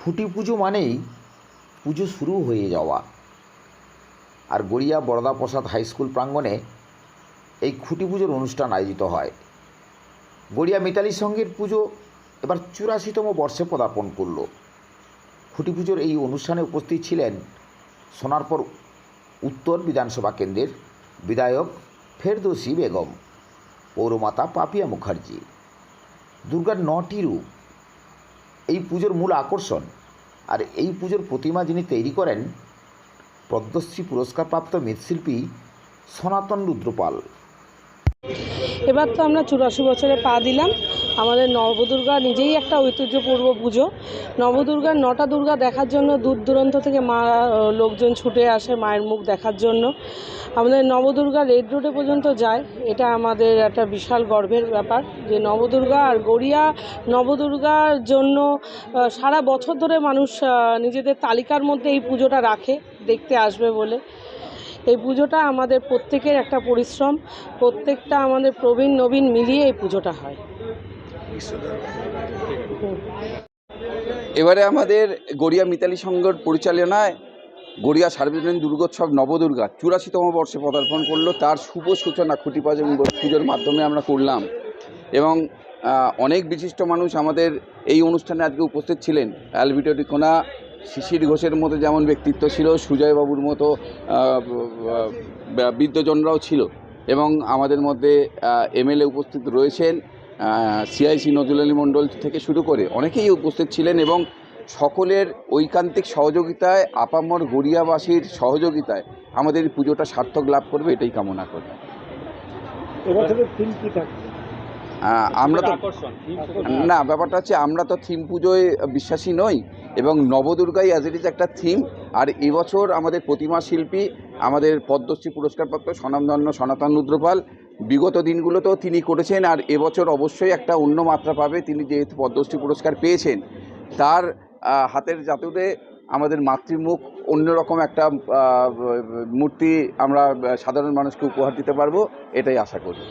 খুঁটি পুজো মানেই পুজো শুরু হয়ে যাওয়া। আর গড়িয়া বরদা প্রসাদ হাই স্কুল প্রাঙ্গণে এই খুঁটি পুজোর অনুষ্ঠান আয়োজিত হয়। গড়িয়া মিতালি সঙ্গের পুজো এবার চুরাশিতম বর্ষে পদার্পণ করল। খুঁটি পুজোর এই অনুষ্ঠানে উপস্থিত ছিলেন সোনারপুর উত্তর বিধানসভা কেন্দ্রের বিধায়ক ফেরদৌসি বেগম, পৌরমাতা পাপিয়া মুখার্জি, দুর্গার নটি রূপ এই পুজোর মূল আকর্ষণ আর এই পুজোর প্রতিমা যিনি তৈরি করেন, পদ্মশ্রী পুরস্কারপ্রাপ্ত মৃৎশিল্পী সনাতন রুদ্রপাল। এবার তো আমরা চুরাশি বছরে পা দিলাম। আমাদের নবদুর্গা নিজেই একটা ঐতিহ্যপূর্ব পুজো। নবদুর্গার নটা দুর্গা দেখার জন্য দূর দূরান্ত থেকে মা লোকজন ছুটে আসে মায়ের মুখ দেখার জন্য। আমাদের নবদুর্গা রেড রোডে পর্যন্ত যায়। এটা আমাদের একটা বিশাল গর্বের ব্যাপার যে নবদুর্গা আর গড়িয়া নবদুর্গার জন্য সারা বছর ধরে মানুষ নিজেদের তালিকার মধ্যে এই পুজোটা রাখে, দেখতে আসবে বলে। এই পুজোটা আমাদের প্রত্যেকের একটা পরিশ্রম, প্রত্যেকটা আমাদের প্রবীণ, নবীন মিলিয়ে এই পুজোটা হয়। এবারে আমাদের গড়িয়া মিতালি সংঘর পরিচালনায় গড়িয়া সার্বজনীন দুর্গোৎসব নবদুর্গা, চুরাশিতম বর্ষে পদার্পণ করল। তার শুভ সূচনা খুঁটি পুজোর মাধ্যমে আমরা করলাম। এবং অনেক বিশিষ্ট মানুষ আমাদের এই অনুষ্ঠানে আজকে উপস্থিত ছিলেন। অ্যালবিটো টিকোনা শিশির ঘোষের মতো যেমন ব্যক্তিত্ব ছিল সুজয়বাবুর মতো আহ, ছিল এবং আমাদের মধ্যে এমএলএ উপস্থিত রয়েছেন সিআইসি নজরুল আলী মণ্ডল থেকে শুরু করে অনেকেই উপস্থিত ছিলেন এবং সকলের ঐকান্তিক সহযোগিতায় আপামর গড়িয়াবাসীর সহযোগিতায় আমাদের পুজোটা সার্থক লাভ করবে এটাই কামনা করি। আমরা তো না ব্যাপারটা হচ্ছে আমরা তো থিম পুজোয় বিশ্বাসী নই এবং নবদুর্গাই অ্যাজ ইট ইজ একটা থিম আর এবছর আমাদের প্রতিমা শিল্পী আমাদের পদ্মশ্রী পুরস্কারপ্রাপ্ত স্বনামধন্য সনাতন রুদ্রপাল বিগত দিনগুলোতেও তিনি করেছেন আর এবছর অবশ্যই একটা অন্য মাত্রা পাবে। তিনি যেহেতু পদ্মশ্রী পুরস্কার পেয়েছেন তার হাতের জাতুতে আমাদের মাতৃমুখ অন্যরকম একটা মূর্তি আমরা সাধারণ মানুষকে উপহার দিতে পারব এটাই আশা করি।